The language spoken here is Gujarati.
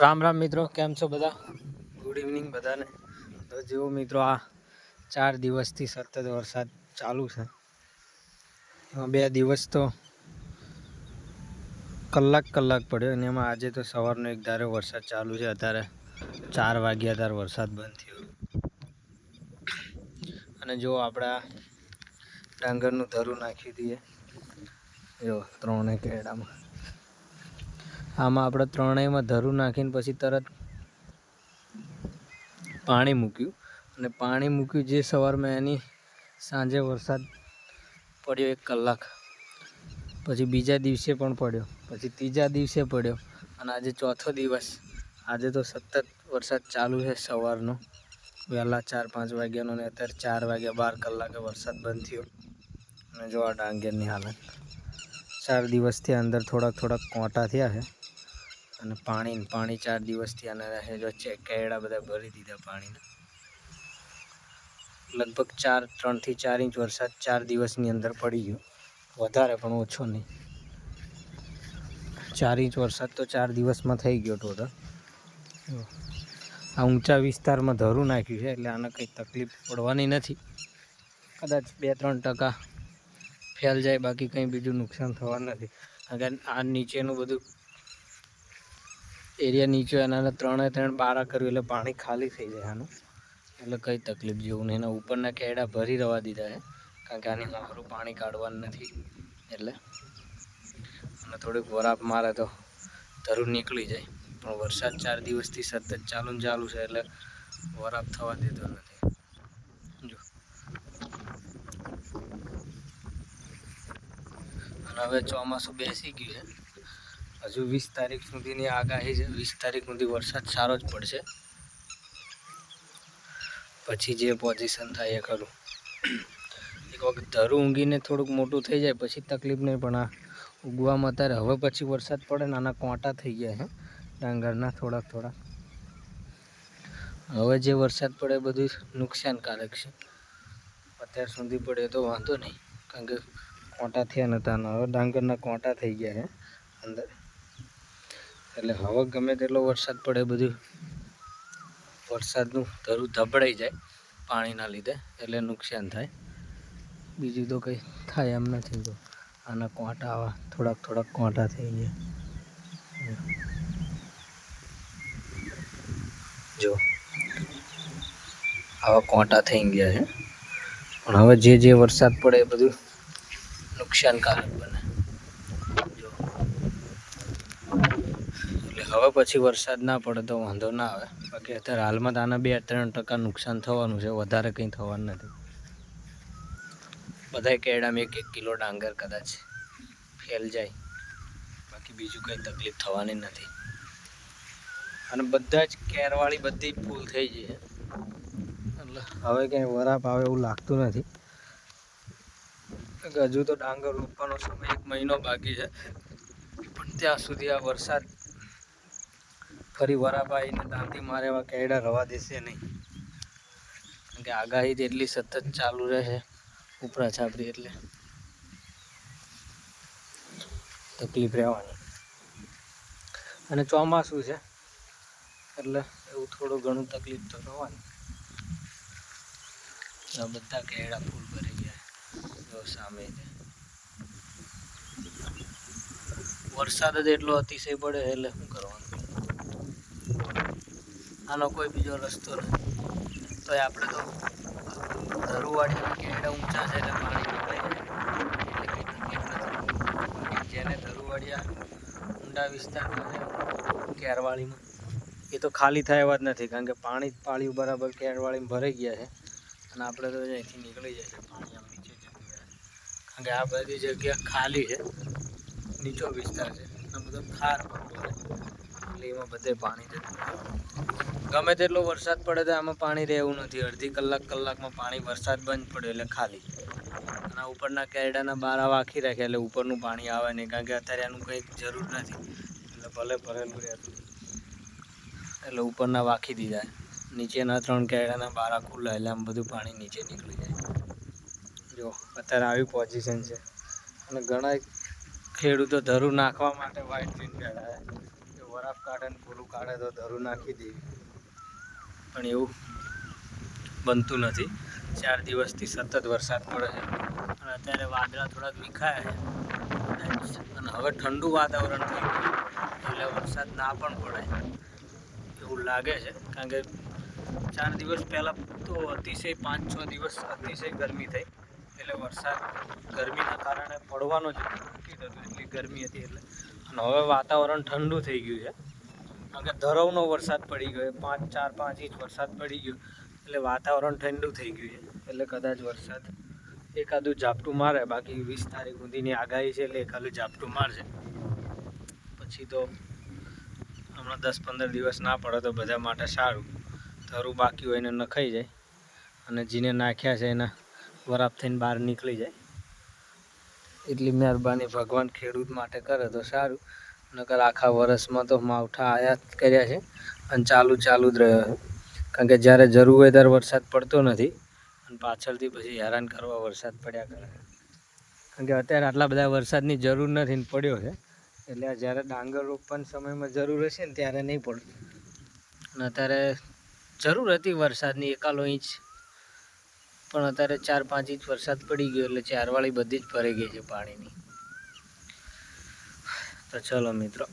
રામ રામ મિત્રો, કેમ છો બધા? ગુડ ઇવનિંગ બધાને. તો જેવો મિત્રો, આ ચાર દિવસથી સતત વરસાદ ચાલુ છે. એમાં બે દિવસ તો કલાક કલાક પડ્યો અને એમાં આજે તો સવારનો એક ધારે વરસાદ ચાલુ છે, અત્યારે ચાર વાગ્યા ત્યારે વરસાદ બંધ થયો. અને જો આપણા ડાંગરનું ધરું નાખી દઈએ. જો ત્રણે કેડામાં આમાં આપણે ત્રણેયમાં ધરું નાખીને પછી તરત પાણી મૂક્યું. અને પાણી મૂક્યું જે સવારમાં એની સાંજે વરસાદ પડ્યો એક કલાક. પછી બીજા દિવસે પણ પડ્યો. પછી ત્રીજા દિવસે પડ્યો. અને આજે ચોથો દિવસ. આજે તો સતત વરસાદ ચાલુ છે સવારનો. વહેલા ચાર, પાંચ વાગ્યાનો ને અત્યારે ચાર વાગ્યા બાર કલાકે વરસાદ બંધ થયો. અને જો આ ડાંગરની હાલત. ચાર દિવસથી અંદર થોડાક થોડાક કોંટા થયા છે. અને પાણી પાણી ચાર દિવસથી આને રહે, જો કેળા બધા ભરી દીધા પાણીના. લગભગ ચાર, ત્રણથી ચાર ઇંચ વરસાદ ચાર દિવસની અંદર પડી ગયો. વધારે પણ ઓછો નહીં. ચાર ઇંચ વરસાદ તો ચાર દિવસમાં થઈ ગયો ટોટલ આ ઊંચા વિસ્તારમાં ધરું નાખ્યું છે, એટલે આને કંઈ તકલીફ પડવાની નથી. કદાચ બે, ત્રણ ટકા ફેલ જાય, બાકી કંઈ બીજું નુકસાન થવાનું નથી. કારણ આ નીચેનું બધું એરિયા નીચે એના ત્રણે ત્રણ બારા કર્યું એટલે પાણી ખાલી થઈ જાય આનું. એટલે કંઈ તકલીફ જેવું નહીં. એના ઉપરના કેડા ભરી રવા દીધા છે. કારણ કે આની મારું પાણી કાઢવાનું નથી. એટલે અને થોડીક વરાપ મારે તો ધરું નીકળી જાય. પણ વરસાદ ચાર દિવસથી સતત ચાલુ ને ચાલુ છે એટલે વરાપ થવા દેતો નથી. જો. અને હવે ચોમાસું બેસી ગયું છે. હજુ વીસ તારીખ સુધીની આગાહી છે. વીસ તારીખ સુધી વરસાદ સારો જ પડશે. પછી જે પોઝિશન થાય એ ખરું. એક વખત ધરું ઊંઘીને થોડુંક મોટું થઈ જાય, પછી તકલીફ નહીં, પણ આ ઉગવામાં અત્યારે હવે પછી વરસાદ પડે નાના કોંટા થઈ ગયા છે. ડાંગરના થોડાક થોડાક. હવે જે વરસાદ પડે બધું નુકસાનકારક છે. અત્યાર સુધી પડે તો વાંધો નહીં, કારણ કે કોંટા થયા નહોતા હવે ડાંગરના કોંટા થઈ ગયા છે. અંદર એટલે હવે ગમે તેટલો વરસાદ પડે બધું, વરસાદનું ધરું ધબડાઈ જાય પાણીના લીધે, એટલે નુકસાન થાય. બીજું તો કંઈ થાય એમ નથી તો. આના કોંટા આવા, થોડાક થોડાક કોંટા થઈ ગયા. જો, આવા કોંટા થઈ ગયા છે. પણ હવે જે જે વરસાદ પડે એ બધું નુકસાનકારક બને જો એટલે હવે પછી વરસાદ ના પડે તો વાંધો ના આવે. બાકી અત્યારે હાલમાં તો આના બે ત્રણ ટકા નુકસાન થવાનું છે, વધારે કંઈ થવાનું નથી. બધા કેળામાં એક એક કિલો ડાંગર કદાચ ફેલ જાય. બાકી બીજું કંઈ તકલીફ થવાની નથી. અને બધા જ કેરવાળી બધી ફૂલ થઈ છે. એટલે હવે ક્યાંય વરાપ આવે એવું લાગતું નથી. હજુ તો ડાંગર રોપવાનો સમય એક મહિનો બાકી છે. પણ ત્યાં સુધી આ વરસાદ ફરી વરાપ આવીને દાંતી મારે એવા કેડા રવા દેશે નહીં. કારણ કે આગાહી એટલી સતત ચાલુ રહેશે ઉપરા છાપરી એટલે. તકલીફ રહેવાની. અને ચોમાસું છે, એટલે એવું થોડું ઘણું તકલીફ તો રહેવાની આ બધા કેળા ફૂલ ભરી ગયા જો સામે છે. વરસાદ જ એટલો અતિશય પડે એટલે શું કરવાનું? આનો કોઈ બીજો રસ્તો નથી. તો આપણે તો ધરુવાડી કેળા ઊંચા છે એટલે પાણી જેને ધરુવાડિયા ઊંડા વિસ્તારમાં કેરવાળીમાં. એ તો ખાલી થાય એવા જ નથી, કારણ કે પાણી પાણી બરાબર કેરવાળીમાં ભરાઈ ગયા છે. અને આપણે તો અહીંથી નીકળી જાય છે, પાણી આમ નીચે કારણ કે આ બધી જગ્યા ખાલી છે, નીચો વિસ્તાર છે. આ બધો ખાર પડતો એટલે એમાં બધે પાણી જતું ગમે તેટલો વરસાદ પડે તો આમાં પાણી રહેવું નથી. અડધી કલાક કલાકમાં પાણી વરસાદ બંધ પડ્યો એટલે ખાલી. અને ઉપરના કેરડાના બારા વાખી રાખ્યા એટલે ઉપરનું પાણી આવે નહીં કારણ કે અત્યારે એનું કંઈક જરૂર નથી. એટલે ભલે ભરેલું રહેતું એટલે ઉપરના વાખી દીધા. નીચેના ત્રણ કેરડાના બારા ખુલ્લા એટલે આમ બધું પાણી નીચે નીકળી જાય. જો, અત્યારે આવી પોઝિશન છે. અને ઘણા ખેડૂતો ધરું નાખવા માટે વાઇટ જીન કે વરાપ કાઢે ને પૂરું કાઢે તો ધરું નાખી દે પણ એવું બનતું નથી. ચાર દિવસથી સતત વરસાદ પડે છે. અને અત્યારે વાદળા થોડાક વિખાયા છે. અને હવે ઠંડુ વાતાવરણ થઈ ગયું એટલે વરસાદ ના પણ પડે એવું લાગે છે. કારણ કે ચાર દિવસ પહેલાં તો અતિશય પાંચ છ દિવસ અતિશય ગરમી થઈ. એટલે વરસાદ ગરમીના કારણે પડવાનો જ નક્કી થતું એટલી ગરમી હતી એટલે. અને હવે વાતાવરણ ઠંડુ થઈ ગયું છે. કે ધરવનો વરસાદ પડી ગયો, પાંચ, ચાર, પાંચ ઇંચ વરસાદ પડી ગયો, એટલે વાતાવરણ ઠંડુ થઈ ગયું છે, એટલે કદાચ વરસાદ એકાદું ઝાપટું મારે, બાકી વીસ તારીખ સુધીની આગાહી છે, એટલે એકાદું ઝાપટું મારશે. પછી તો હમણાં દસ પંદર દિવસ ના પડે તો બધા માટે સારું. ધરું બાકી હોય એને નખાઈ જાય, અને જેને નાખ્યા છે એના વરાપ થઈને બહાર નીકળી જાય. એટલી મહેરબાની ભગવાન ખેડૂત માટે કરે તો સારું. નકર આખા વર્ષમાં તો માવઠા આયાત કર્યા છે અને ચાલુ ચાલુ જ રહ્યો છે. કારણ કે જ્યારે જરૂર હોય ત્યારે વરસાદ પડતો નથી અને પાછળથી પછી હેરાન કરવા વરસાદ પડ્યા કરે કારણ કે અત્યારે આટલા બધા વરસાદની જરૂર નથી ને પડ્યો છે. એટલે જ્યારે ડાંગર રોપવાના સમયમાં જરૂર હશે ને ત્યારે નહીં પડે અને અત્યારે જરૂર હતી વરસાદની એકાલો ઇંચ. પણ અત્યારે ચાર પાંચ ઇંચ વરસાદ પડી ગયો એટલે ચારવાળી બધી જ ભરાઈ ગઈ છે પાણીની. તો ચલો મિત્રો.